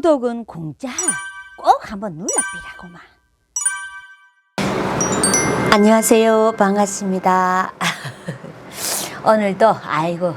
구독은 공짜. 꼭 한번 눌러비라고만. 안녕하세요. 반갑습니다. 오늘도 아이고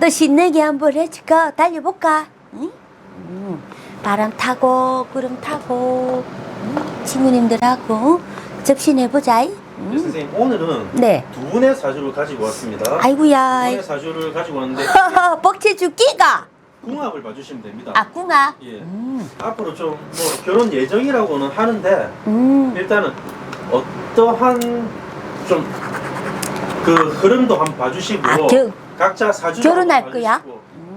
또 신내기 한번 해줄까? 달려볼까? 응? 음, 바람 타고 구름 타고 음, 친구님들하고 접신해보자. 네, 음. 선생님 오늘은 네. 두 분의 사주를 가지고 왔습니다. 두 아이고야. 분의 사주를 가지고 왔는데 뻑치 죽기가. 궁합을 봐주시면 됩니다. 아 궁아. 예. 음. 앞으로 좀 뭐 결혼 예정이라고는 하는데 음. 일단은 어떠한 좀 그 흐름도 한번 봐주시고 아, 겨- 각자 사주 결혼할 거야?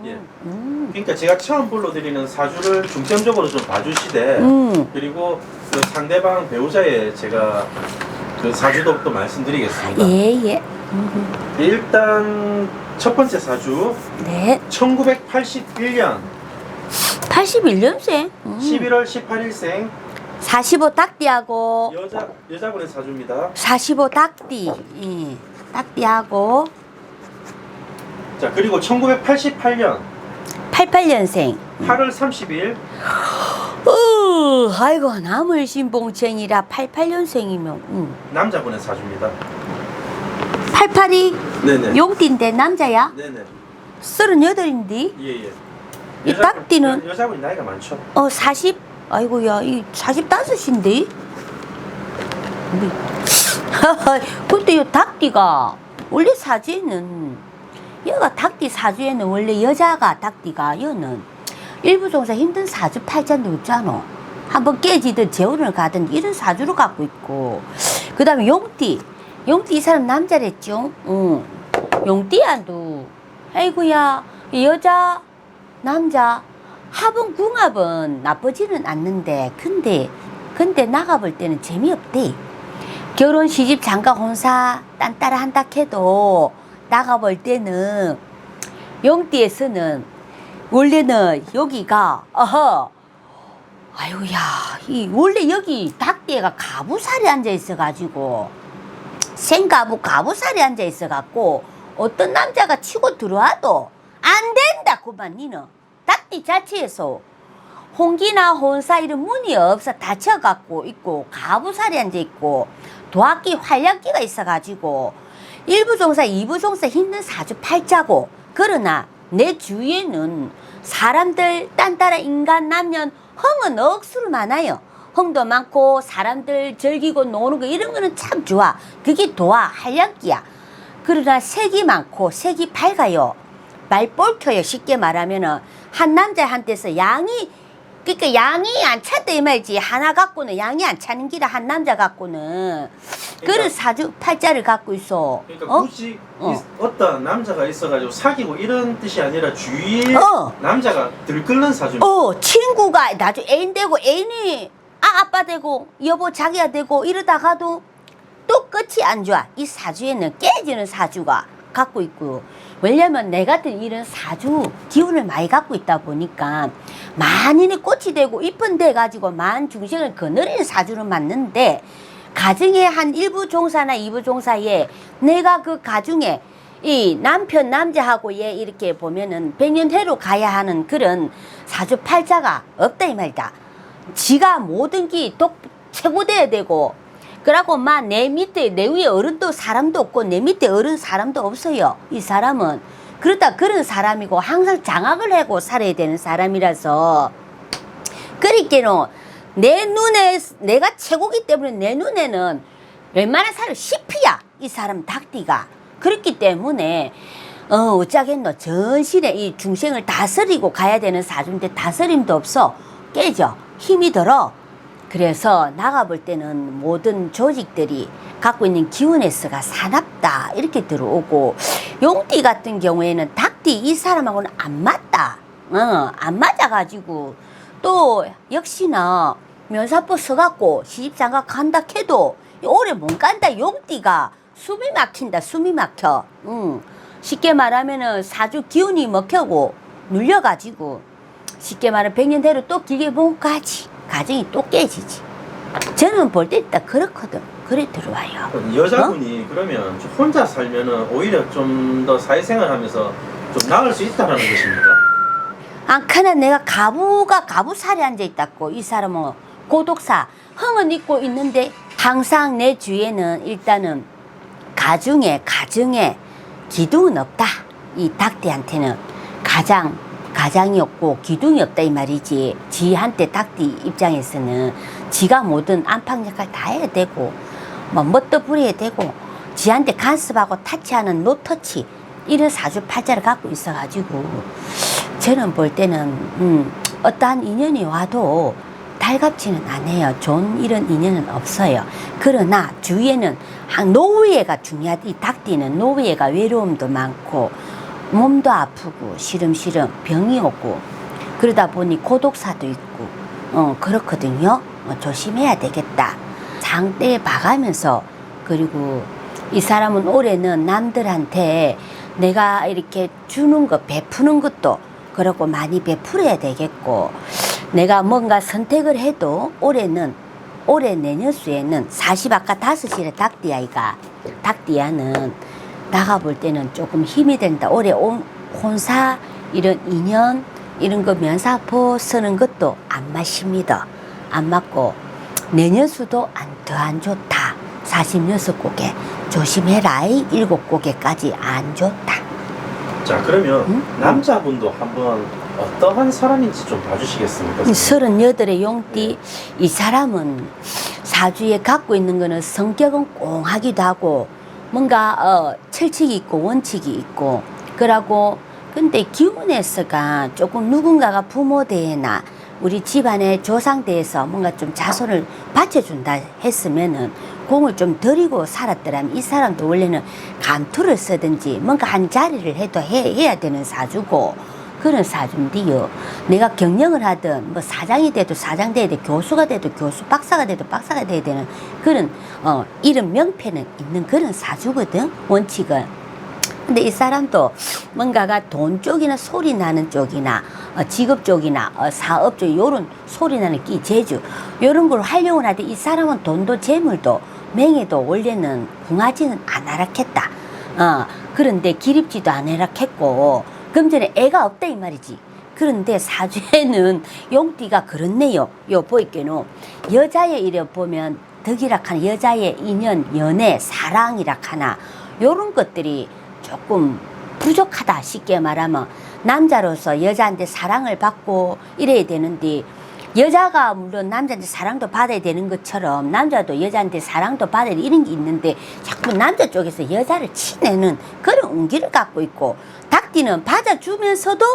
예. 음. 그러니까 제가 처음 불러드리는 사주를 중점적으로 좀 봐주시되 음. 그리고 그 상대방 배우자의 제가 그 사주도 또 말씀드리겠습니다. 예, 예. 음, 일단 첫 번째 사주 네. 1981년 81년생. 음. 11월 18일생 45 닭띠하고 여자 여자분의 사주입니다. 45 닭띠. 예. 닭띠하고 자 그리고 1988년 88년생. 8월 30일 어, 아이고 나물 신봉생이라 88년생이면 음. 남자분의 사주입니다. 88이 네네. 용띠인데 남자야? 네네. 38인데 예예. 이 딱띠는? 여자분이 나이가 많죠. 어 40? 아이고야 이 45인데 근데 이 닭띠가 원래 사주에는 여가 닭띠 사주에는 원래 여자가 닭띠가 여는 일부 종사 힘든 사주 팔자도 없잖아 한번 깨지든 재혼을 가든 이런 사주를 갖고 있고 그 다음에 용띠 용띠 이 사람 남자랬죠? 응. 용띠야도 아이고야 이 여자 남자 합은 궁합은 나쁘지는 않는데 근데 근데 나가볼 때는 재미없대. 결혼 시집 장가 혼사 딴 따라 한다 해도 나가볼 때는 용띠에서는 원래는 여기가 어허 아이고야 이 원래 여기 닭띠가 가부살이 앉아 있어 가지고 생가부 가부살이 앉아 있어 갖고 어떤 남자가 치고 들어와도 안 된다 그만 니는. 닭띠 자체에서. 홍기나 혼사 이런 문이 없어 닫혀 갖고 있고 가부살이 앉아 있고 도학기 활약기가 있어 가지고 일부 종사 이부 종사 힘든 사주 팔자고. 그러나 내 주위에는 사람들 딴따라 인간 남녀 흥은 억수로 많아요. 흥도 많고 사람들 즐기고 노는 거 이런 거는 참 좋아. 그게 도화 활약기야. 그러나 색이 많고 색이 밝아요. 말 볼켜요. 쉽게 말하면은 한 남자한테서 양이 그러니까 양이 안 찼다 이 말이지. 하나 갖고는 양이 안 차는 기라 한 남자 갖고는 그런 그러니까- 사주 팔자를 갖고 있어. 그러니까 어? 굳이 어. 이- 어떤 남자가 있어가지고 사귀고 이런 뜻이 아니라 주위에 어. 남자가 들끓는 사주입니다. 어, 친구가 나중에 애인 되고 애인이 아 아빠 되고 여보 자기야 되고 이러다가도 또 끝이 안 좋아. 이 사주에는 깨지는 사주가 갖고 있고 왜냐면 내 같은 이런 사주 기운을 많이 갖고 있다 보니까 만인의 꽃이 되고 이쁜 데 가지고 만 중생을 거느리는 사주는 맞는데 가정의 한 일부 종사나 이부 종사에 내가 그 가중에 이 남편 남자하고 얘 이렇게 보면은 백년해로 가야 하는 그런 사주 팔자가 없다 이 말이다. 지가 모든 게똑 최고돼야 되고 그러고 막내 밑에 내 위에 어른도 사람도 없고 내 밑에 어른 사람도 없어요. 이 사람은. 그렇다 그런 사람이고 항상 장악을 하고 살아야 되는 사람이라서. 그러니까는 내 눈에 내가 최고기 때문에 내 눈에는 웬만한 사람 시피야 이 사람 닭띠가. 그렇기 때문에 어 어쩌겠노. 전신에 이 중생을 다스리고 가야 되는 사주인데 다스림도 없어. 깨져 힘이 들어. 그래서 나가 볼 때는 모든 조직들이 갖고 있는 기운에서가 사납다 이렇게 들어오고 용띠 같은 경우에는 닭띠 이 사람하고는 안 맞다. 어 안 맞아가지고 또 역시나 면사포 서갖고 시집장가 간다 해도 오래 못 간다 용띠가 숨이 막힌다 숨이 막혀. 응. 쉽게 말하면은 사주 기운이 먹혀고 눌려가지고 쉽게 말하면 백년대로 또 길게 못 가지 가정이 또 깨지지. 저는 볼 때 딱 그렇거든. 그래 들어와요. 여자분이 어? 그러면 좀 혼자 살면은 오히려 좀 더 사회생활 하면서 좀 나을 수 있다는 것입니까? 안카나 내가 가부가 가부살이 앉아 있다고. 이 사람은 고독사 흥은 있고 있는데 항상 내 주위에는 일단은 가중에 가정에 기둥은 없다. 이 닭띠한테는 가장 가장이 없고 기둥이 없다 이 말이지 지한테 닭띠 입장에서는 지가 모든 안팎 역할 다 해야 되고 뭐 멋도 부려야 되고 지한테 간섭하고 타치하는 노터치 이런 사주 팔자를 갖고 있어가지고 저는 볼 때는 음, 어떠한 인연이 와도 달갑지는 않아요. 좋은 이런 인연은 없어요. 그러나 주위에는 한 노후예가 중요하다. 이 닭띠는 노후예가 외로움도 많고 몸도 아프고 시름시름 병이 오고 그러다 보니 고독사도 있고 어, 그렇거든요. 어, 조심해야 되겠다. 장대에 봐가면서 그리고 이 사람은 올해는 남들한테 내가 이렇게 주는 것 베푸는 것도 그렇고 많이 베풀어야 되겠고 내가 뭔가 선택을 해도 올해는 올해 내년수에는 40 아까 5시에 닭띠아이가 닭띠아는 나가 볼 때는 조금 힘이 된다. 올해 온- 혼사 이런 인연 이런 거 면사포 쓰는 것도 안 맞습니다. 안 맞고 내년 수도 안더안 좋다. 46곡에 조심해라. 이 일곱 곡에까지 안 좋다. 자 그러면 음? 남자분도 한번 어떠한 사람인지 좀 봐주시겠습니까? 이 서른여덟의 용띠 이 사람은 사주에 갖고 있는 거는 성격은 꽁하기도 하고 뭔가 어 철칙이 있고 원칙이 있고 그러고 근데 기운에서가 조금 누군가가 부모 대회나 우리 집안의 조상 대에서 뭔가 좀 자손을 바쳐준다 했으면은 공을 좀 들이고 살았더라면 이 사람도 원래는 감투를 쓰든지 뭔가 한 자리를 해도 해, 해야 되는 사주고 그런 사주인데요. 내가 경영을 하든 뭐 사장이 돼도 사장 돼야 돼 교수가 돼도 교수 박사가 돼도 박사가 돼야 되는 그런 어 이런 명패는 있는 그런 사주거든 원칙은. 근데 이 사람도 뭔가가 돈 쪽이나 소리 나는 쪽이나 어, 직업 쪽이나 어, 사업 쪽 요런 소리 나는 끼 재주 요런 걸 활용을 하되 이 사람은 돈도 재물도 명예도 원래는 궁하지는 않아락했다. 어, 그런데 기립지도 않아락했고 금 전에 애가 없다 이 말이지. 그런데 사주에는 용띠가 그렇네요. 요 보이께는 여자의 이래 보면 덕이락 하나 여자의 인연, 연애, 사랑이락 하나 요런 것들이 조금 부족하다 쉽게 말하면 남자로서 여자한테 사랑을 받고 이래야 되는데 여자가 물론 남자한테 사랑도 받아야 되는 것처럼 남자도 여자한테 사랑도 받아야 이런 게 있는데 자꾸 남자 쪽에서 여자를 치내는 그런 운기를 갖고 있고 닭띠는 받아주면서도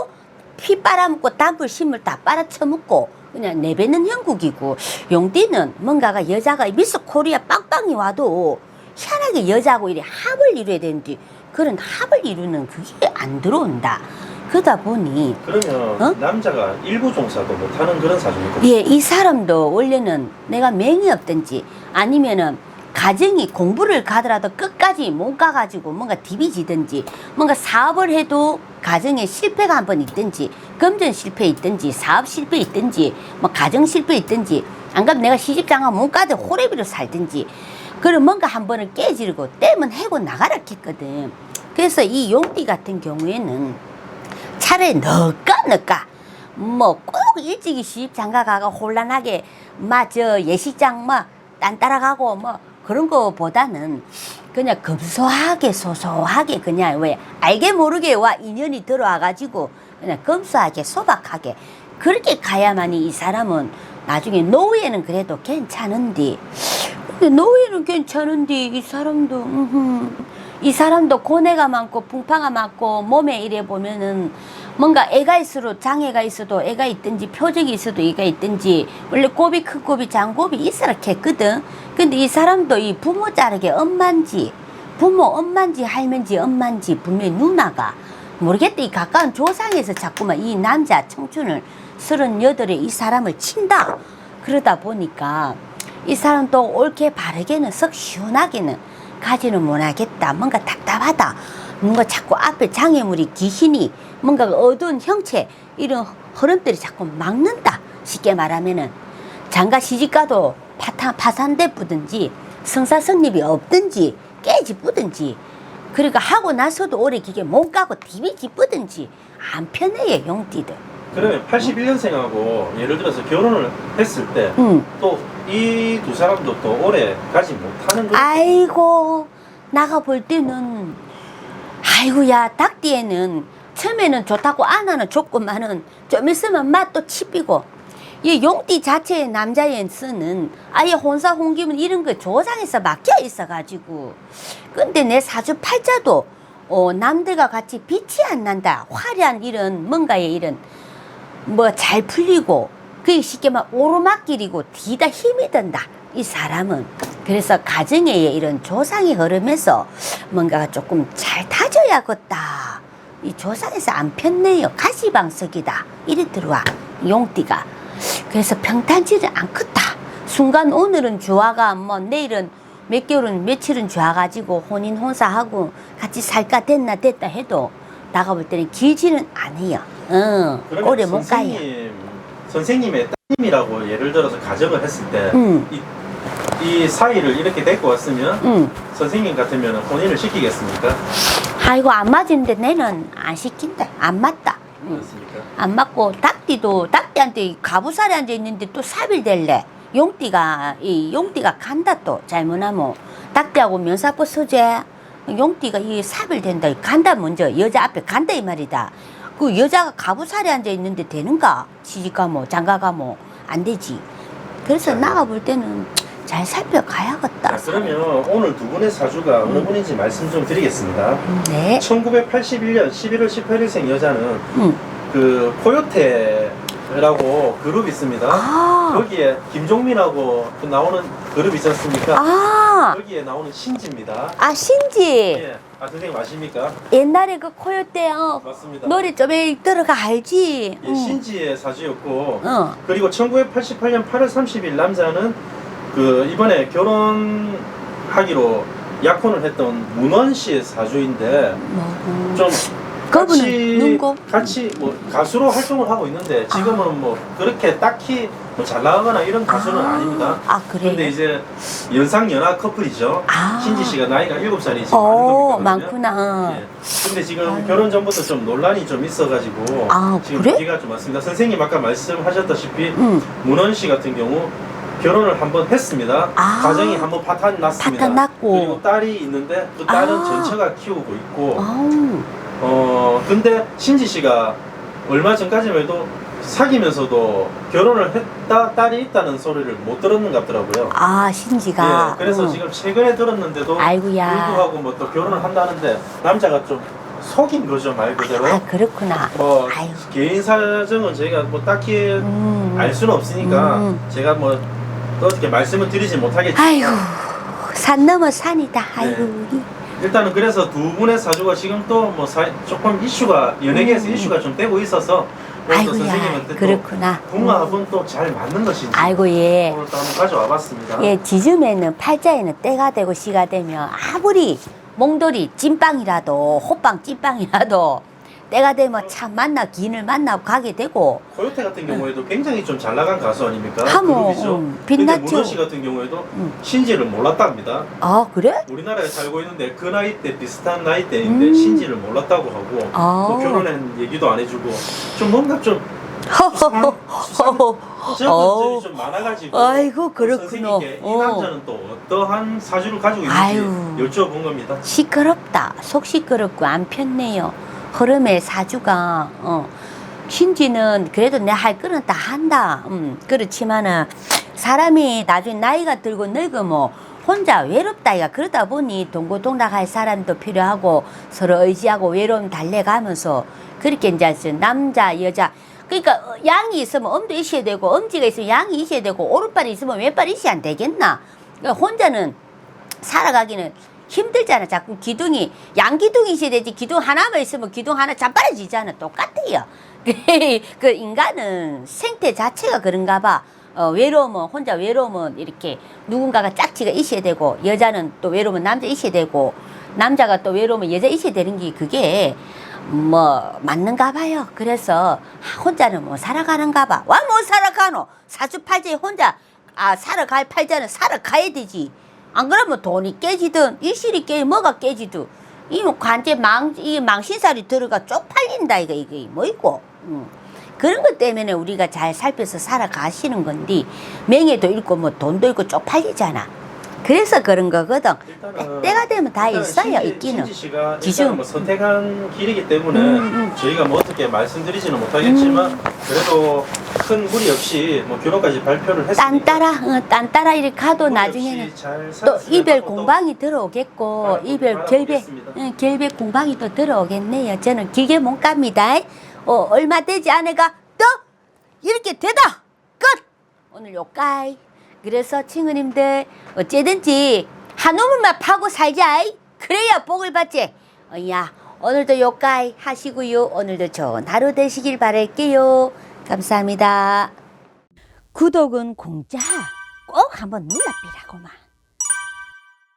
피 빨아먹고 단불 신물 다 빨아쳐먹고 그냥 내뱉는 형국이고 용띠는 뭔가가 여자가 미스 코리아 빵빵이 와도 희한하게 여자하고 이래 합을 이루어야 되는데 그런 합을 이루는 그게 안 들어온다. 그러다 보니 그러면 어? 남자가 일부 종사도 못하는 그런 사주입니까? 예, 이 사람도 원래는 내가 맹이 없든지 아니면은 가정이 공부를 가더라도 끝까지 못 가가지고 뭔가 디비지든지 뭔가 사업을 해도 가정에 실패가 한 번 있든지 금전 실패 있든지 사업 실패 있든지 뭐 가정 실패 있든지 안 그러면 내가 시집장가 못 가도 호래비로 살든지 그런 뭔가 한 번을 깨지르고 땜은 해고 나가라 했거든. 그래서 이 용띠 같은 경우에는 차라리 넣을까 넣을까? 뭐 꼭 일찍이 시집 장가 가가 혼란하게 마저 예식장 뭐 딴 따라가고 뭐 그런 거보다는 그냥 검소하게 소소하게 그냥 왜 알게 모르게 와 인연이 들어와 가지고 그냥 검소하게 소박하게 그렇게 가야만이 이 사람은 나중에 노후에는 그래도 괜찮은데 근데 노예는 괜찮은데 이 사람도. 음흠, 이 사람도 고뇌가 많고 풍파가 많고 몸에 이래 보면은 뭔가 애가 있어도 장애가 있어도 애가 있든지 표적이 있어도 애가 있든지 원래 곱이 큰 곱이 장곱이 있어라 했거든. 근데 이 사람도 이 부모 자르게 엄만지 부모 엄만지 할머니지 엄만지 분명히 누나가 모르겠다 이 가까운 조상에서 자꾸만 이 남자 청춘을 서른여덟에 이 사람을 친다. 그러다 보니까 이 사람도 옳게 바르게는 썩 시원하게는 가지는 못하겠다. 뭔가 답답하다. 뭔가 자꾸 앞에 장애물이 귀신이 뭔가 어두운 형체 이런 흐름들이 자꾸 막는다. 쉽게 말하면은 장가 시집가도 파탄, 파산돼 뿌든지 성사 성립이 없든지 깨지 뿌든지 그러니까 하고 나서도 오래 기게 못 가고 디비 기쁘든지 안 편해요 용띠들 그러면 81년생하고 예를 들어서 결혼을 했을 때 응. 또 이 두 사람도 또 오래 가지 못하는 거 아이고 나가 볼 때는 아이고야 닭띠에는 처음에는 좋다고 안하는 좋구만은 좀 있으면 맛도 치비고 이 용띠 자체의 남자에서는 아예 혼사 홍기문 이런 거 조상에서 막혀 있어 가지고 근데 내 사주 팔자도 어, 남들과 같이 빛이 안 난다. 화려한 이런 뭔가의 이런 뭐 잘 풀리고 그게 쉽게 말 오르막길이고 뒤다 힘이 든다. 이 사람은. 그래서 가정의 이런 조상의 흐름에서 뭔가가 조금 잘 다져야겠다. 이 조상에서 안 폈네요. 가시방석이다. 이래 들어와. 용띠가. 그래서 평탄치는 않겠다. 순간 오늘은 좋아가 뭐 내일은 몇 개월은 며칠은 좋아가지고 혼인 혼사하고 같이 살까 됐나 됐다 해도 나가 볼 때는 길지는 않아요. 응 그러면 오래 못 가요 선생님, 선생님의 따님이라고 예를 들어서 가정을 했을 때 응. 이, 이 사이를 이렇게 데리고 왔으면 응. 선생님 같으면 혼인을 시키겠습니까? 아이고 안 맞은데 내는 안 시킨다 안 맞다 응. 그렇습니까? 안 맞고 닭띠도 닭띠한테 가부살이 앉아 있는데 또 삽일 될래 용띠가 이 용띠가 간다 또 잘못하면 닭띠하고 면사포 서재 용띠가 이 삽일 된다 간다 먼저 여자 앞에 간다 이 말이다 그 여자가 가부살이 앉아 있는데 되는가? 시집가 뭐 장가가 뭐 안 되지. 그래서 나가 볼 때는 잘 살펴가야겠다. 자, 그러면 오늘 두 분의 사주가 어느 분인지 말씀 좀 드리겠습니다. 네. 1981년 11월 18일생 여자는 응. 그 코요테 라고 그룹이 있습니다. 아, 거기에 김종민하고 그 나오는 그룹 있지 않습니까? 아, 거기에 나오는 신지입니다. 아 신지 예. 아 선생님 아십니까? 옛날에 그 코요테요 맞습니다. 머리 좀에 들어가 알지. 예, 응. 신지의 사주였고 어. 그리고 1988년 8월 30일 남자는 그 이번에 결혼하기로 약혼을 했던 문원 씨의 사주인데 뭐. 좀 그분은 같이 누구? 같이 뭐 가수로 활동을 하고 있는데 지금은 뭐 그렇게 딱히 뭐 잘 나가거나 이런 가수는 아. 닙니다 아 그래. 그런데 이제 연상 연하 커플이죠. 아. 신지 씨가 나이가 7살이 지금 어 많은 겁니다. 많구나. 예. 근데 지금. 결혼 전부터 좀 논란이 좀 있어가지고 아, 지금 그래? 얘기가 좀 많습니다. 선생님 아까 말씀하셨다시피 응. 문원 씨 같은 경우 결혼을 한번 했습니다. 아. 가정이 한번 파탄 났습니다. 파탄 났고. 그리고 딸이 있는데 그 딸은 아. 전처가 키우고 있고 아우. 어 근데 신지 씨가 얼마 전까지만 해도 사귀면서도 결혼을 했다 딸이 있다는 소리를 못 들었는 것 같더라고요. 아 신지가. 예, 그래서 응. 지금 최근에 들었는데도 아이고야. 불구하고 뭐 또 결혼을 한다는데 남자가 좀 속인 거죠 말 그대로. 아 그렇구나. 뭐 아유. 개인 사정은 저희가 뭐 딱히 음. 알 수는 없으니까 음. 제가 뭐 어떻게 말씀을 드리지 못하겠지만 아이고 산 넘어 산이다. 아이고 네. 일단은 그래서 두 분의 사주가 지금 또뭐 조금 이슈가 연예계에서 음. 이슈가 좀 되고 있어서 오늘 또 아이고야 선생님한테 또 그렇구나. 궁합은 또 잘 맞는 것인지 아이고 예. 오늘 또 한번 가져와 봤습니다. 예, 지즘에는 팔자에는 때가 되고 시가 되면 아무리 몽돌이 찐빵이라도 호빵 찐빵이라도 때가 되면 참 만나 기인을 만나고 가게 되고 코요테 같은 경우에도 굉장히 좀 잘 나간 가수 아닙니까? 하모, 그룹이죠. 음, 근데 빛났죠. 문호 씨 같은 경우에도 음. 신지를 몰랐답니다. 아 그래? 우리나라에 살고 있는데 그 나이 때 비슷한 나이 때인데 음. 신지를 몰랐다고 하고 아. 또 결혼한 얘기도 안 해주고 좀 뭔가 좀 수상, 수상 어우. 것들이 좀 많아가지고 아이고, 또 그렇구나. 선생님께 이 어. 남자는 또 어떠한 사주를 가지고 아유. 있는지 여쭤본 겁니다. 시끄럽다. 속 시끄럽고 안 폈네요. 흐름의 사주가 어. 신지는 그래도 내 할 거는 다 한다. 음, 그렇지만은 사람이 나중에 나이가 들고 늙으면 혼자 외롭다 이가 그러다 보니 동고동락할 사람도 필요하고 서로 의지하고 외로움 달래가면서 그렇게 이제 남자 여자 그러니까 어, 양이 있으면 엄도 있어야 되고 엄지가 있으면 양이 있어야 되고 오른발이 있으면 왼발이 있어야 안 되겠나 그러니까 혼자는 살아가기는 힘들잖아. 자꾸 기둥이 양기둥이 있어야 되지. 기둥 하나만 있으면 기둥 하나 자빠져지잖아. 똑같아요. 그 인간은 생태 자체가 그런가 봐. 어, 외로우면 혼자 외로우면 이렇게 누군가가 짝지가 있어야 되고 여자는 또 외로우면 남자 있어야 되고 남자가 또 외로우면 여자 있어야 되는 게 그게 뭐 맞는가 봐요. 그래서 혼자는 뭐 살아가는가 봐. 와 뭐 살아가노? 사주팔자에 혼자 아 살아갈 팔자는 살아가야 되지. 안 그러면 돈이 깨지든 일실이 깨 뭐가 깨지든 이 관제 망 이 망신살이 들어가 쪽팔린다 이거 이거 뭐이고 음. 그런 것 때문에 우리가 잘 살펴서 살아가시는 건데 명예도 잃고 뭐 돈도 잃고 쪽팔리잖아. 그래서 그런 거거든. 일단은 때 가 되면 다 있어요, 신지, 있기는. 신지 기준. 뭐 선택한 길이기 때문에 음, 음. 저희가 뭐 어떻게 말씀드리지는 못하겠지만 그래도 큰 무리 없이 뭐 결혼까지 발표를 했으니까 딴 따라, 어, 딴 따라 이렇게 가도 무리 나중에는 또 이별 공방이 들어오겠고 바라보- 이별 결백 바라보겠습니다. 응, 결백 공방이 또 들어오겠네요. 저는 길게 못 갑니다. 어, 얼마 되지 않아가 또 이렇게 되다 끝 오늘 요까이 그래서 친구님들 어째든지 한 우물만 파고 살자. 그래야 복을 받지. 어 야 오늘도 요까이 하시고요. 오늘도 좋은 하루 되시길 바랄게요. 감사합니다. 구독은 공짜 꼭 한번 눌러비라고만.